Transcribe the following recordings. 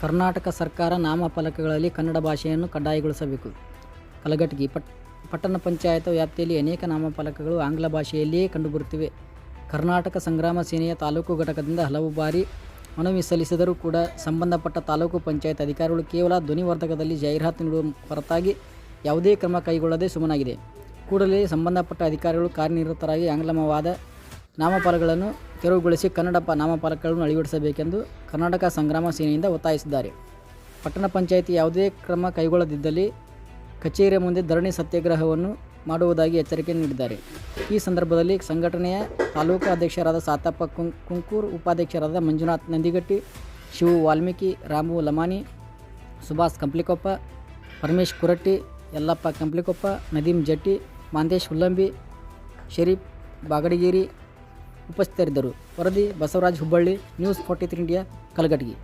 ಕರ್ನಾಟಕ ಸರ್ಕಾರ ನಾಮಫಲಕಗಳಲ್ಲಿ ಕನ್ನಡ ಭಾಷೆಯನ್ನು ಕಡ್ಡಾಯಗೊಳಿಸಬೇಕು. ಕಲಘಟಗಿ ಪಟ್, ಪಟ್ಟಣ ಪಂಚಾಯತ್ ವ್ಯಾಪ್ತಿಯಲ್ಲಿ ಅನೇಕ ನಾಮಫಲಕಗಳು ಆಂಗ್ಲ ಭಾಷೆಯಲ್ಲಿಯೇ ಕಂಡುಬರುತ್ತಿವೆ. ಕರ್ನಾಟಕ ಸಂಗ್ರಾಮ ಸೇನೆಯ ತಾಲೂಕು ಘಟಕದಿಂದ ಹಲವು ಬಾರಿ ಮನವಿ ಸಲ್ಲಿಸಿದರೂ ಕೂಡ ಸಂಬಂಧಪಟ್ಟ ತಾಲೂಕು ಪಂಚಾಯತ್ ಅಧಿಕಾರಿಗಳು ಕೇವಲ ಧ್ವನಿವರ್ಧಕದಲ್ಲಿ ಜಾಹೀರಾತು ನೀಡುವ ಹೊರತಾಗಿ ಯಾವುದೇ ಕ್ರಮ ಕೈಗೊಳ್ಳದೆ ಸುಮ್ಮನಾಗಿದೆ. ಕೂಡಲೇ ಸಂಬಂಧಪಟ್ಟ ಅಧಿಕಾರಿಗಳು ಕಾರ್ಯನಿರತರಾಗಿ ಆಂಗ್ಲಮವಾದ ನಾಮಫಲಕಗಳನ್ನು ತೆರವುಗೊಳಿಸಿ ಕನ್ನಡ ನಾಮಫಲಕಗಳನ್ನು ಅಳವಡಿಸಬೇಕೆಂದು ಕರ್ನಾಟಕ ಸಂಗ್ರಾಮ ಸೇನೆಯಿಂದ ಒತ್ತಾಯಿಸಿದ್ದಾರೆ. ಪಟ್ಟಣ ಪಂಚಾಯಿತಿ ಯಾವುದೇ ಕ್ರಮ ಕೈಗೊಳ್ಳದಿದ್ದಲ್ಲಿ ಕಚೇರಿಯ ಮುಂದೆ ಧರಣಿ ಸತ್ಯಾಗ್ರಹವನ್ನು ಮಾಡುವುದಾಗಿ ಎಚ್ಚರಿಕೆ ನೀಡಿದ್ದಾರೆ. ಈ ಸಂದರ್ಭದಲ್ಲಿ ಸಂಘಟನೆಯ ತಾಲೂಕು ಅಧ್ಯಕ್ಷರಾದ ಸಾತಪ್ಪ ಕುಂಕೂರ್ ಉಪಾಧ್ಯಕ್ಷರಾದ ಮಂಜುನಾಥ್ ನಂದಿಗಟ್ಟಿ, ಶಿವು ವಾಲ್ಮೀಕಿ, ರಾಮು ಲಮಾನಿ, ಸುಭಾಷ್ ಕಂಪ್ಲಿಕೊಪ್ಪ, ಪರಮೇಶ್ ಕುರಟ್ಟಿ, ಯಲ್ಲಪ್ಪ ಕಂಪ್ಲಿಕೊಪ್ಪ ನದೀಮ್ ಜಟ್ಟಿ ಮಾಂದೇಶ್ ಹುಲ್ಲಂಬಿ, ಶರೀಫ್ ಬಾಗಡಗೇರಿ ಉಪಸ್ಥಿತರಿದ್ದರು. ವರದಿ, Basavaraj Hubballi news forty three India Kalaghatagi.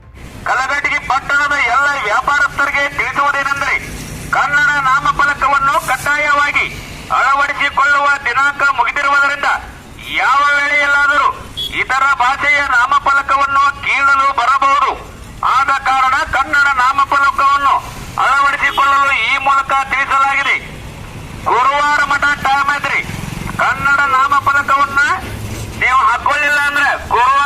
Kalaghatagi ಪಟ್ಟಣದ ಎಲ್ಲ ವ್ಯಾಪಾರಸ್ಥರಿಗೆ ತಿಳಿಸುವುದೇನೆಂದರೆ ಕನ್ನಡ ನಾಮಫಲಕವನ್ನು ಕಡ್ಡಾಯವಾಗಿ ಅಳವಡಿಸಿಕೊಳ್ಳುವ ದಿನಾಂಕ ಮುಗಿದಿರುವುದರಿಂದ ಯಾವ ವೇಳೆಯಲ್ಲಾದರೂ ಇತರ ಭಾಷೆಯ ನಾಮಫಲಕವನ್ನು ಕೀಳಲು ಬರಬಹುದು. ಆದ ಕಾರಣ ಕನ್ನಡ ನಾಮಫಲಕವನ್ನು ಅಳವಡಿಸಿಕೊಳ್ಳಲು ಈ ಮೂಲಕ ತಿಳಿಸಲಾಗಿದೆ. ಗುರುವಾರ ಮಠ ಟೈಮ್ ಐತ್ರಿ ಕನ್ನಡ ನಾಮಫಲಕವನ್ನ ಹಾಕೊಳ್ಳಿಲ್ಲ ಅಂದ್ರೆ ಗುರುವಾರ